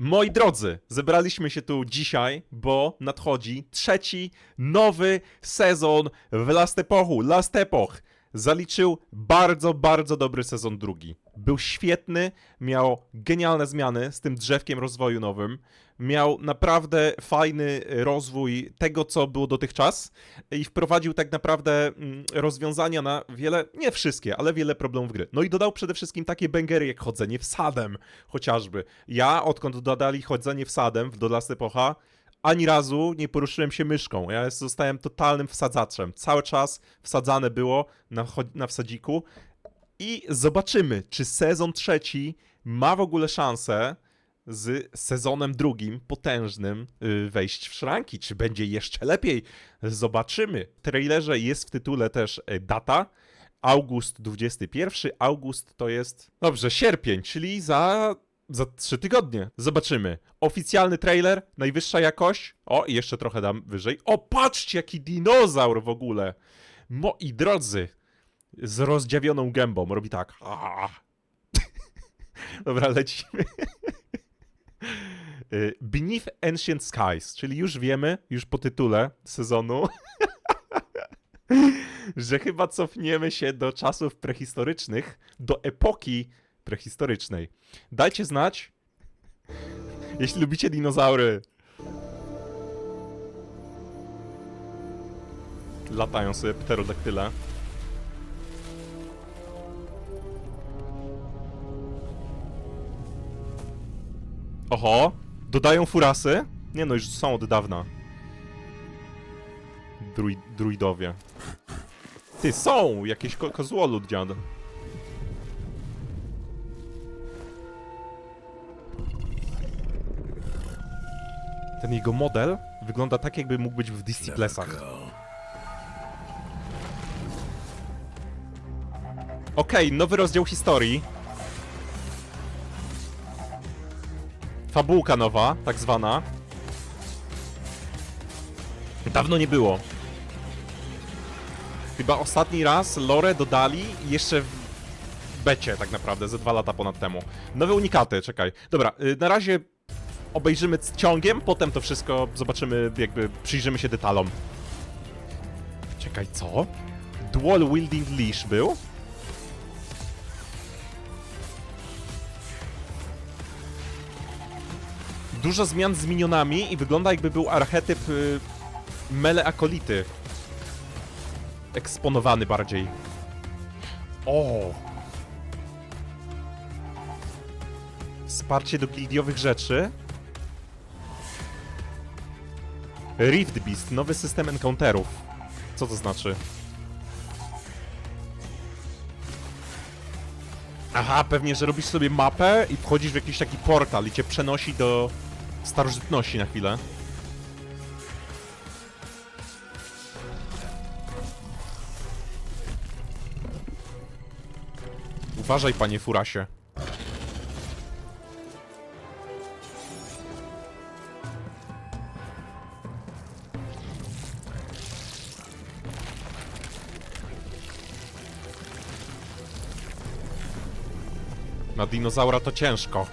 Moi drodzy, zebraliśmy się tu dzisiaj, bo nadchodzi trzeci, nowy sezon w Last Epochu. Last Epoch zaliczył bardzo, bardzo dobry sezon drugi. Był świetny, miał genialne zmiany z tym drzewkiem rozwoju nowym. Miał naprawdę fajny rozwój tego, co było dotychczas i wprowadził tak naprawdę mm, rozwiązania na wiele, nie wszystkie, ale wiele problemów gry. No i dodał przede wszystkim takie bęgery jak chodzenie wsadem, chociażby. Ja, odkąd dodali chodzenie wsadem w The Last Epocha, ani razu nie poruszyłem się myszką. Ja zostałem totalnym wsadzaczem. Cały czas wsadzane było na, na wsadziku. I zobaczymy, czy sezon trzeci ma w ogóle szansę z sezonem drugim, potężnym, yy, wejść w szranki. Czy będzie jeszcze lepiej? Zobaczymy. W trailerze jest w tytule też e, data. August 21. August to jest. Dobrze, sierpień, czyli za. Za trzy tygodnie. Zobaczymy. Oficjalny trailer, najwyższa jakość. O, i jeszcze trochę dam wyżej. O, patrzcie, jaki dinozaur w ogóle. Moi drodzy, z rozdziawioną gębą. Robi tak. Dobra, lecimy. Y, Beneath Ancient Skies, czyli już wiemy, już po tytule sezonu, że chyba cofniemy się do czasów prehistorycznych, do epoki prehistorycznej. Dajcie znać, jeśli lubicie dinozaury. Latają sobie pterodaktyle. Oho, dodają furasy? Nie no, już są od dawna. Druid, druidowie. Ty, są! Jakieś ko kozłolud, dziad. Ten jego model wygląda tak, jakby mógł być w Disciplesach. Okej, nowy rozdział historii. Fabułka nowa, tak zwana. Dawno nie było. Chyba ostatni raz lore dodali jeszcze w becie tak naprawdę, ze dwa lata ponad temu. Nowe unikaty, czekaj. Dobra, y, na razie obejrzymy ciągiem, potem to wszystko zobaczymy, jakby przyjrzymy się detalom. Czekaj, co? Dual Wielding Leash był? Dużo zmian z minionami i wygląda jakby był archetyp y, mele akolity. Eksponowany bardziej. O! Wsparcie do gildiowych rzeczy. Rift Beast, nowy system encounterów. Co to znaczy? Aha, pewnie, że robisz sobie mapę i wchodzisz w jakiś taki portal i cię przenosi do starożytności na chwilę. Uważaj, panie Furasie. Dinozaura to ciężko.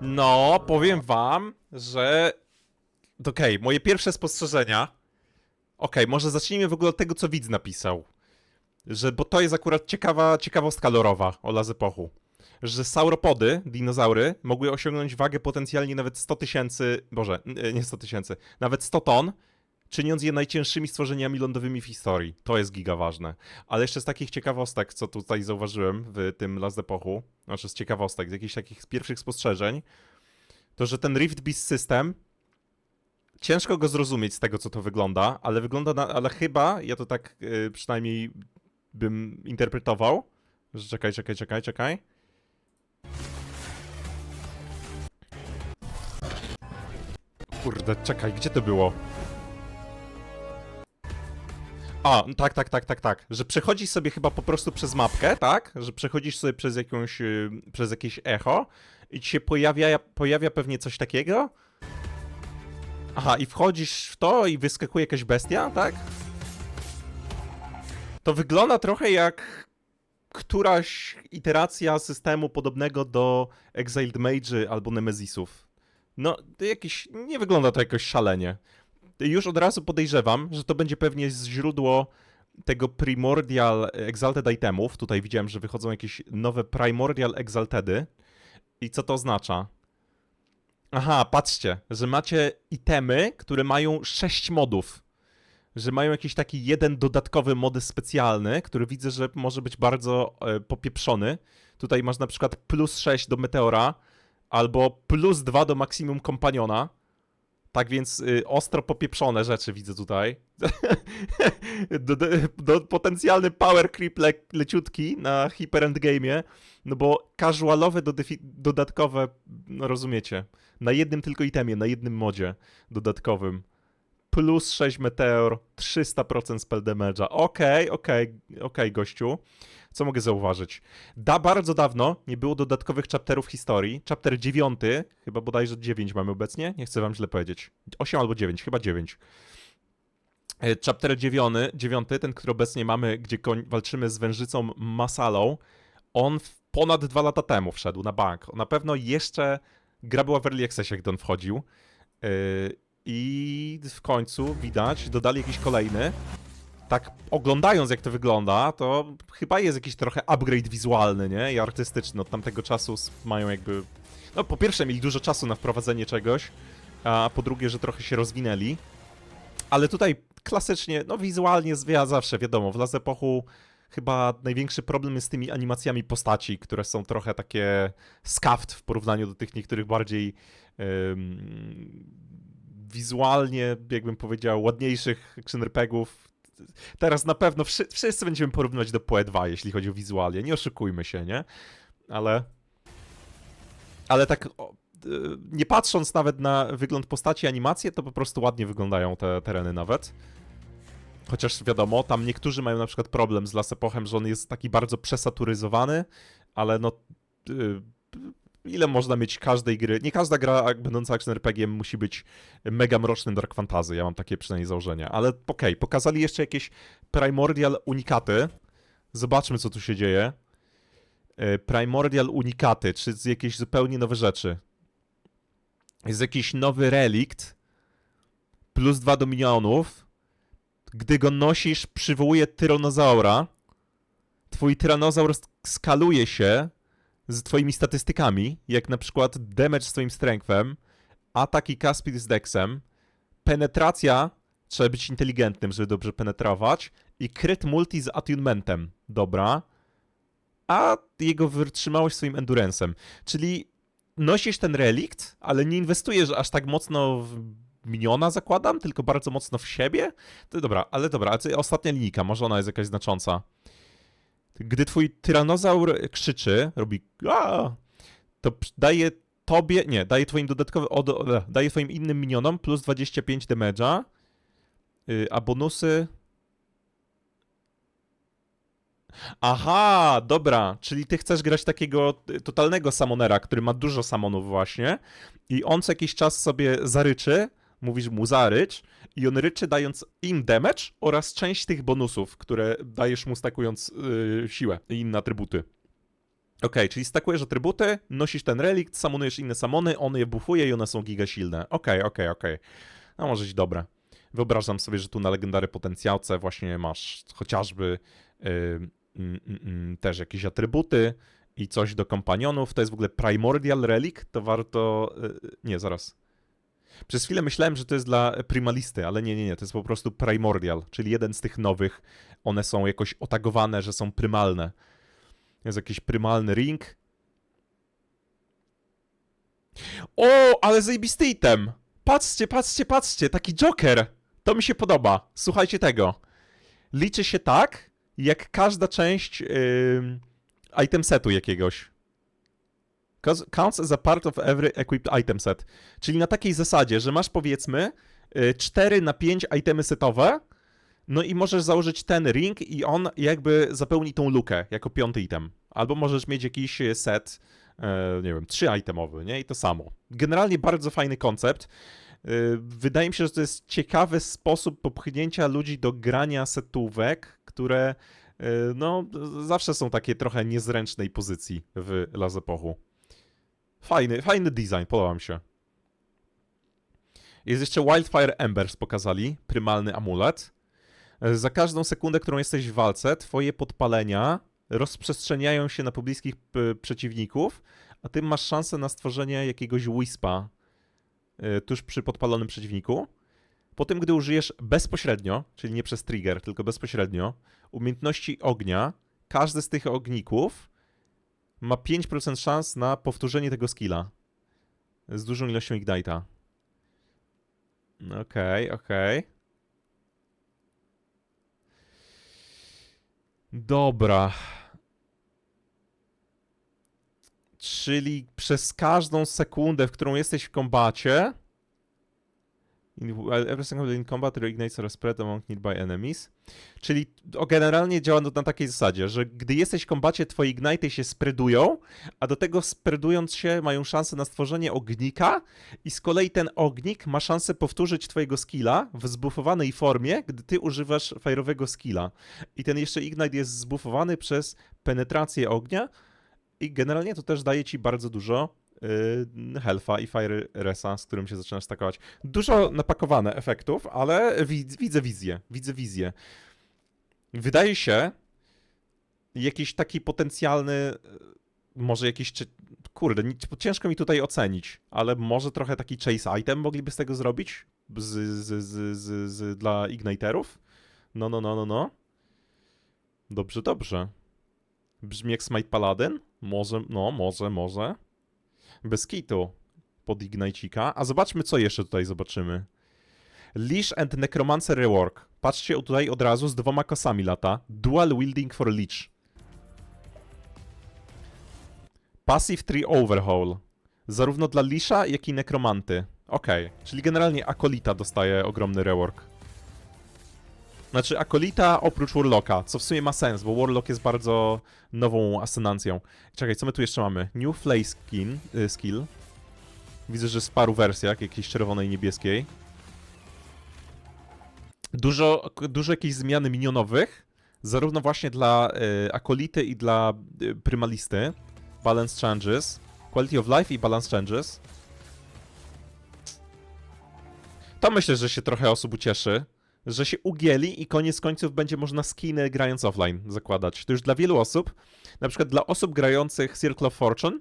No, powiem wam, że. Okej, moje pierwsze spostrzeżenia. Okej, może zacznijmy w ogóle od tego, co widz napisał. Że, bo to jest akurat ciekawa ciekawostka lorowa o Lazepochu. Że sauropody, dinozaury, mogły osiągnąć wagę potencjalnie nawet 100 tysięcy. Boże, n- nie 100 tysięcy, nawet 100 ton, czyniąc je najcięższymi stworzeniami lądowymi w historii. To jest giga ważne. Ale jeszcze z takich ciekawostek, co tutaj zauważyłem w tym Last Epochu, znaczy z ciekawostek, z jakichś takich pierwszych spostrzeżeń, to że ten Rift Beast system ciężko go zrozumieć z tego, co to wygląda, ale wygląda na, ale chyba, ja to tak y, przynajmniej bym interpretował, że czekaj, czekaj, czekaj, czekaj. Kurde, czekaj, gdzie to było? A, no tak, tak, tak, tak, tak. Że przechodzisz sobie chyba po prostu przez mapkę, tak? Że przechodzisz sobie przez jakąś, y, przez jakieś echo i ci się pojawia, pojawia pewnie coś takiego. Aha, i wchodzisz w to i wyskakuje jakaś bestia, tak? To wygląda trochę jak któraś iteracja systemu podobnego do Exiled Mage albo Nemezisów. No, jakiś, nie wygląda to jakoś szalenie. Już od razu podejrzewam, że to będzie pewnie źródło tego Primordial Exalted itemów. Tutaj widziałem, że wychodzą jakieś nowe Primordial Exaltedy. I co to oznacza? Aha, patrzcie, że macie itemy, które mają 6 modów. Że mają jakiś taki jeden dodatkowy mod specjalny, który widzę, że może być bardzo e, popieprzony. Tutaj masz na przykład plus 6 do Meteora, albo plus 2 do Maximum Kompaniona. Tak więc y, ostro popieprzone rzeczy widzę tutaj. do, do, do, potencjalny power creep le, leciutki na Hyper Endgame'ie, no bo casualowe dodatkowe, no rozumiecie, na jednym tylko itemie, na jednym modzie dodatkowym. Plus 6 meteor, 300% spell damage'a. Okej, okej, okej, gościu. Co mogę zauważyć? Da bardzo dawno nie było dodatkowych chapterów historii. Chapter 9, chyba bodajże 9 mamy obecnie, nie chcę wam źle powiedzieć. 8 albo 9, chyba 9. E, Chapter 9, 9 ten, który obecnie mamy, gdzie walczymy z wężycą Masalą, on ponad dwa lata temu wszedł na bank. Na pewno jeszcze gra była w Early Accessie, gdy on wchodził. Yy, I w końcu widać, dodali jakiś kolejny. Tak oglądając jak to wygląda, to chyba jest jakiś trochę upgrade wizualny, nie? I artystyczny. Od tamtego czasu mają jakby... No po pierwsze mieli dużo czasu na wprowadzenie czegoś, a po drugie, że trochę się rozwinęli. Ale tutaj klasycznie, no wizualnie zwija zawsze, wiadomo, w Las Epochu chyba największy problem jest z tymi animacjami postaci, które są trochę takie scuffed w porównaniu do tych niektórych bardziej wizualnie, jakbym powiedział, ładniejszych action. Teraz na pewno wszy wszyscy będziemy porównywać do PoE 2, jeśli chodzi o wizualię, nie oszukujmy się, nie? Ale ale tak o, y, nie patrząc nawet na wygląd postaci animacje, to po prostu ładnie wyglądają te tereny nawet. Chociaż wiadomo, tam niektórzy mają na przykład problem z Las Epochem, że on jest taki bardzo przesaturyzowany, ale no. Ile można mieć każdej gry? Nie każda gra będąca action RPG musi być mega mrocznym Dark Fantasy. Ja mam takie przynajmniej założenia. Ale okej, pokazali jeszcze jakieś Primordial unikaty. Zobaczmy, co tu się dzieje. E, Primordial unikaty, czy jakieś zupełnie nowe rzeczy. Jest jakiś nowy relikt. Plus dwa do minionów. Gdy go nosisz, przywołuje tyranozaura. Twój tyranozaur sk- skaluje się z twoimi statystykami, jak na przykład damage z twoim strengthem, atak i caspid z dexem, penetracja, trzeba być inteligentnym, żeby dobrze penetrować, i crit multi z attunementem, dobra, a jego wytrzymałość swoim endurance'em. Czyli nosisz ten relikt, ale nie inwestujesz aż tak mocno w miniona, zakładam, tylko bardzo mocno w siebie. To dobra, ale dobra, a co- ostatnia linijka, może ona jest jakaś znacząca. Gdy twój tyranozaur krzyczy, robi a, to daje tobie, nie, daje twoim dodatkowy, od, e, daje twoim innym minionom plus 25 damage'a, y, a bonusy... Aha, dobra, czyli ty chcesz grać takiego y, totalnego samonera, który ma dużo samonów właśnie i on co jakiś czas sobie zaryczy, mówisz mu zarycz i on ryczy dając im damage oraz część tych bonusów, które dajesz mu stakując yy, siłę i inne atrybuty. Okej, czyli stakujesz atrybuty, nosisz ten relikt, samonujesz inne samony, on je buffuje i one są giga silne. Okej, okej, okej. No może być dobre. Wyobrażam sobie, że tu na legendary potencjałce właśnie masz chociażby yy, też jakieś atrybuty i coś do kompanionów. To jest w ogóle Primordial Relic, to warto... Yy, nie, zaraz. Przez chwilę myślałem, że to jest dla primalisty, ale nie, nie, nie, to jest po prostu primordial, czyli jeden z tych nowych. One są jakoś otagowane, że są prymalne. Jest jakiś prymalny ring. O, ale zajebisty item! Patrzcie, patrzcie, patrzcie, taki Joker! To mi się podoba. Słuchajcie tego. Liczy się tak, jak każda część yy, item setu jakiegoś. Counts as a part of every equipped item set. Czyli na takiej zasadzie, że masz powiedzmy y, 4 na 5 itemy setowe, no i możesz założyć ten ring i on jakby zapełni tą lukę jako piąty item. Albo możesz mieć jakiś y, set, e, nie wiem, 3 itemowy, nie? I to samo. Generalnie bardzo fajny koncept. Y, Wydaje mi się, że to jest ciekawy sposób popchnięcia ludzi do grania setówek, które y, no, zawsze są takie trochę niezręcznej pozycji w Lazepochu. Fajny, fajny design, podoba mi się. Jest jeszcze Wildfire Embers pokazali, prymalny amulet. Y, Za każdą sekundę, którą jesteś w walce, twoje podpalenia rozprzestrzeniają się na pobliskich przeciwników, a ty masz szansę na stworzenie jakiegoś wispa y, tuż przy podpalonym przeciwniku. Potem, gdy użyjesz bezpośrednio, czyli nie przez trigger, tylko bezpośrednio, umiejętności ognia, każdy z tych ogników ma 5% szans na powtórzenie tego skilla z dużą ilością ignite'a. Okej, okej. Dobra. Czyli przez każdą sekundę, w którą jesteś w kombacie. In- Every single in combat reignites or spread among nearby enemies. Czyli o, generalnie działa na takiej zasadzie, że gdy jesteś w kombacie, twoje ignite się spreadują, a do tego spreadując się mają szansę na stworzenie ognika i z kolei ten ognik ma szansę powtórzyć twojego skilla w zbuffowanej formie, gdy ty używasz fajerowego skilla. I ten jeszcze ignite jest zbufowany przez penetrację ognia i generalnie to też daje ci bardzo dużo yy, health'a i fire resa, z którym się zaczynasz stakować. Dużo napakowane efektów, ale widz, widzę wizję, widzę wizję. Wydaje się jakiś taki potencjalny, yy, może jakiś, kurde, ciężko mi tutaj ocenić, ale może trochę taki chase item mogliby z tego zrobić z, z, z, z, z, dla igniterów. No, no, no, no, no. Dobrze, dobrze. Brzmi jak Smite Paladin? Może, no, może, może. Bez kitu pod Ignite'ika. A zobaczmy, co jeszcze tutaj zobaczymy. Leash and Necromancer Rework. Patrzcie tutaj od razu z dwoma kosami lata. Dual Wielding for Leech. Passive Tree Overhaul. Zarówno dla Leasha, jak i Nekromanty. Okej, czyli generalnie Akolita dostaje ogromny rework. Znaczy Akolita oprócz Warlocka, co w sumie ma sens, bo Warlock jest bardzo nową asenancją. Czekaj, co my tu jeszcze mamy? New Flay skin, y, skill. Widzę, że w paru wersjach, jakiejś czerwonej i niebieskiej. Dużo, dużo jakichś zmian minionowych, zarówno właśnie dla y, Akolity i dla y. Balance changes. Quality of life i balance changes. To myślę, że się trochę osób ucieszy, że się ugięli i koniec końców będzie można skiny grając offline zakładać. To już dla wielu osób, na przykład dla osób grających Circle of Fortune,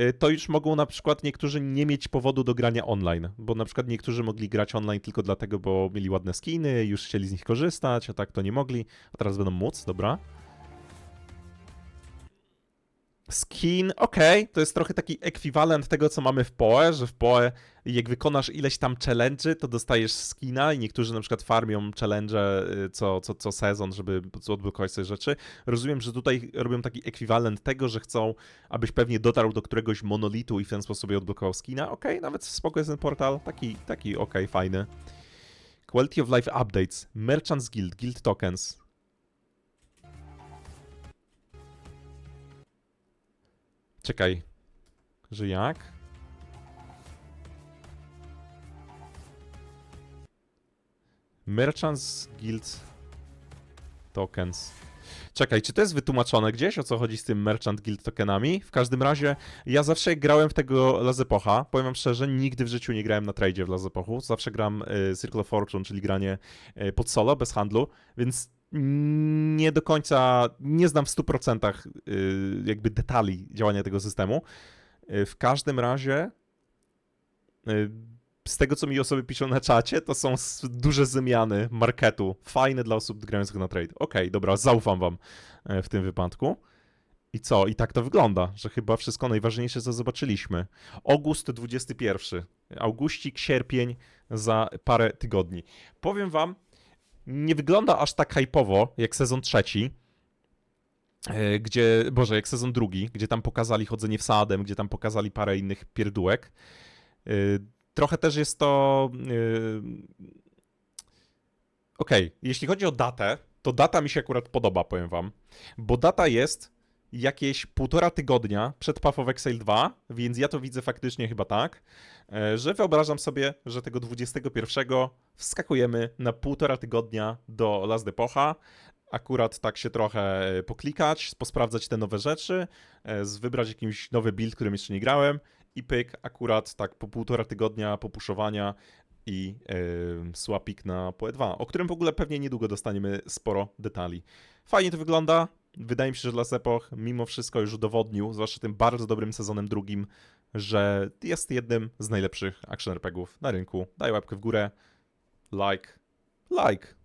y, to już mogą na przykład niektórzy nie mieć powodu do grania online, bo na przykład niektórzy mogli grać online tylko dlatego, bo mieli ładne skiny, już chcieli z nich korzystać, a tak to nie mogli, a teraz będą móc, dobra. Skin, okej, to jest trochę taki ekwiwalent tego, co mamy w PoE, że w PoE jak wykonasz ileś tam challenge'y, to dostajesz skina i niektórzy na przykład farmią challenge y, co, co, co sezon, żeby odblokować sobie rzeczy. Rozumiem, że tutaj robią taki ekwiwalent tego, że chcą, abyś pewnie dotarł do któregoś monolitu i w ten sposób odblokował skina. Okej, nawet spoko jest ten portal, taki, taki okej, fajny. Quality of Life Updates, Merchants Guild, Guild Tokens. Czekaj, że jak? Merchants Guild Tokens. Czekaj, czy to jest wytłumaczone gdzieś, o co chodzi z tym Merchant Guild tokenami? W każdym razie, ja zawsze grałem w tego Lazepocha, powiem wam szczerze, nigdy w życiu nie grałem na tradzie w Lazepochu, zawsze gram y, Circle of Fortune, czyli granie y, pod solo, bez handlu, więc nie do końca, nie znam w 100% y, jakby detali działania tego systemu. Y, w każdym razie, y, z tego co mi osoby piszą na czacie, to są duże zmiany marketu. Fajne dla osób grających na trade. Okej, dobra, zaufam wam w tym wypadku. I co? I tak to wygląda, że chyba wszystko najważniejsze, co zobaczyliśmy. August 21. Augustik, sierpień za parę tygodni. Powiem wam, nie wygląda aż tak hypowo jak sezon trzeci, e, gdzie, boże, jak sezon drugi, gdzie tam pokazali chodzenie wsadem, gdzie tam pokazali parę innych pierdółek. E, Trochę też jest to. Yy... Okej, jeśli chodzi o datę, to data mi się akurat podoba, powiem wam. Bo data jest jakieś półtora tygodnia przed Path of Exile 2, więc ja to widzę faktycznie chyba tak, e, że wyobrażam sobie, że tego 21 wskakujemy na półtora tygodnia do Last Epocha, akurat tak się trochę e, poklikać, posprawdzać te nowe rzeczy, e, wybrać jakiś nowy build, którym jeszcze nie grałem i pyk, akurat tak po półtora tygodnia popuszowania i yy, słapik na PoE2, o którym w ogóle pewnie niedługo dostaniemy sporo detali. Fajnie to wygląda. Wydaje mi się, że Las Epoch mimo wszystko już udowodnił, zwłaszcza tym bardzo dobrym sezonem drugim, że jest jednym z najlepszych action RPGów na rynku. Daj łapkę w górę, like, like.